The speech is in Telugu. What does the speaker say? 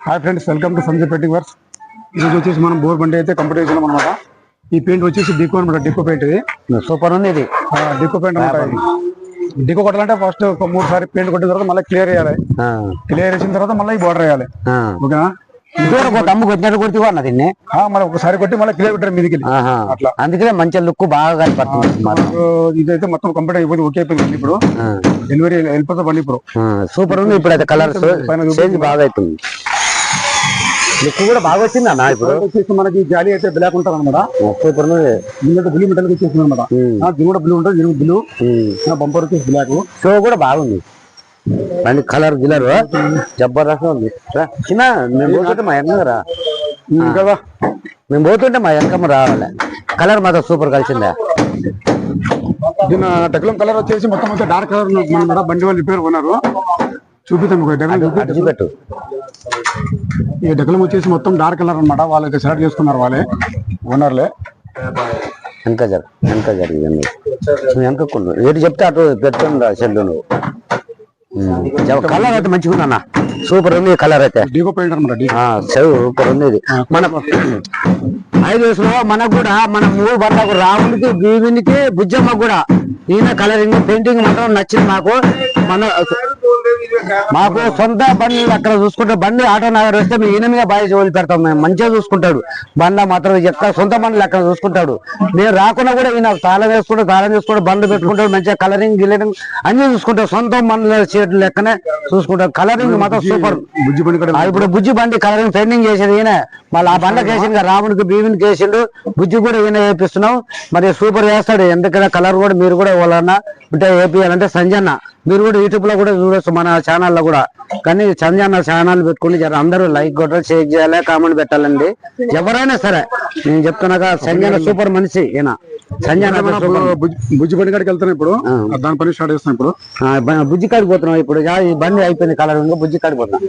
Hi friends welcome to Sanjay painting works. ఈరోజు వచ్చేసి మనం బోర్ బండి అయితే కంప్లీట్ చేసినాం అనమాట ఈ పెయింట్ వచ్చేసి డికో అనమాట డికో పెయింట్ ఇది. సూపర్ ఉంది ఇది. ఆ, డికో పెయింట్ అనమాట ఇది. డికో కొట్టాలంటే ఫస్ట్ ఒక మూడు సారి పెయింట్ కొట్టిన తర్వాత మళ్ళీ క్లియర్ చేయాలి. క్లియర్ చేసిన తర్వాత మళ్ళీ బోర్డర్ వేయాలి. ఓకేనా? తమ్ము కొట్టినట్టు కొడుతూ అన్న దీన్ని? ఒకసారి కొట్టి మళ్ళీ క్లియర్ పెట్టారు మీదికి. అట్లా. అందుకనే మంచి లుక్ బాగా కనపడుతుంది ఇదైతే మొత్తం కంప్లీట్ అయిపోయింది ఓకే అయిపోయింది ఇప్పుడు. డెలివరీ వెళ్ళిపోతుంది బండి ఇప్పుడు. సూపర్ ఉంది ఇప్పుడు అయితే కలర్స్ బాగా అవుతుంది. లుక్ కూడా బాగా వచ్చింది అన్న ఇప్పుడు. వచ్చేసి మనకి జాలి అయితే బ్లాక్ ఉంటుంది అనమాట సూపర్ దీనిలో బ్లూ మెటల్ వచ్చేసింది అనమాట దీని కూడా బ్లూ ఉంటుంది దీని బ్లూ. బంపర్ వచ్చేసి బ్లాక్ షో కూడా బాగుంది. బండి కలర్ గిలర్ జబర్దస్త్ ఉంది. చిన్న మేము పోతుంటే మా వెనకరా కదా మేము. పోతుంటే మా వెనకమ్మ రావాలి. కలర్ మాత్రం సూపర్ కలిసిందా. దీని టెక్లం కలర్ వచ్చేసి మొత్తం డార్క్ కలర్ బండి వాళ్ళు రిపేర్ కొన్నారు. చూపిస్తాం మీకు డెకలం చూపి అడిచి పెట్టు. ఈ డెకలం వచ్చేసి మొత్తం డార్క్ కలర్ అన్నమాట. వాళ్ళకి సెలెక్ట్ చేసుకున్నారు వాళ్ళే. ఓనర్లే? వెనక జరు వెనక జరిగింది వెనకకుండా ఏడు చెప్తే అటు చెల్లు నువ్వు. కలర్ అయితే మంచిగా ఉందన్న సూపర్ ఉంది కలర్ అయితే. పెయింట్ అనమాట సూపర్ ఉంది ఇది. మన ఐదు వయసులో మనకు కూడా మన మూడు బండ్లకు రాముడికి భీమునికి బుజ్జమ్మ కూడా ఈయన కలరింగ్ పెయింటింగ్ మాత్రం నచ్చింది మాకు. మన మాకు సొంత బండి అక్కడ చూసుకుంటే బండి ఆటో నగర్ వస్తే మేము ఈయన మీద బాగా వదిలి పెడతాం మేము? మంచిగా చూసుకుంటాడు. బండ్ల మాత్రం ఎక్కడ సొంత బండ్లు అక్కడ చూసుకుంటాడు. నేను రాకుండా కూడా ఈయన తాళం వేసుకుంటూ తాళం వేసుకుంటూ బండ్లు పెట్టుకుంటాడు మంచిగా కలరింగ్ గిలరింగ్ అన్ని చూసుకుంటాడు. సొంత బండ్ల సీట్లు లెక్కనే చూసుకుంటాడు. కలరింగ్ మాత్రం సూపర్ బుజ్జి బండి ఇప్పుడు బుజ్జి బండి కలరింగ్ పెయింటింగ్ చేసేది ఈయన. మళ్ళీ ఆ బండకి వేసిండు రాముడికి భీమునికి వేసిండు. బుజ్జి కూడా ఈయన వేపిస్తున్నాం మరి సూపర్ వేస్తాడు. ఎందుకంటే కలర్ కూడా మీరు కూడా వాళ్ళన్నా ఉంటే వేపియాలంటే సంజన్న. మీరు కూడా యూట్యూబ్లో కూడా చూడొచ్చు మన ఛానల్లో కూడా. కానీ సంజన్న ఛానల్ పెట్టుకుని జర అందరూ లైక్ కొట్టాలి షేర్ చేయాలి కామెంట్ పెట్టాలండి. ఎవరైనా సరే నేను చెప్తున్నాగా సంజన సూపర్ మనిషి ఈయన. సంజన సూపర్ బుజ్జి- బండి కాడికి వెళ్తాను ఇప్పుడు. దాని పని స్టార్ట్ చేస్తాను ఇప్పుడు. బుజ్జి కాడికి పోతున్నాం ఇప్పుడు. ఈ బండి అయిపోయింది కలర్ బుజ్జి కాడికి పోతున్నాం.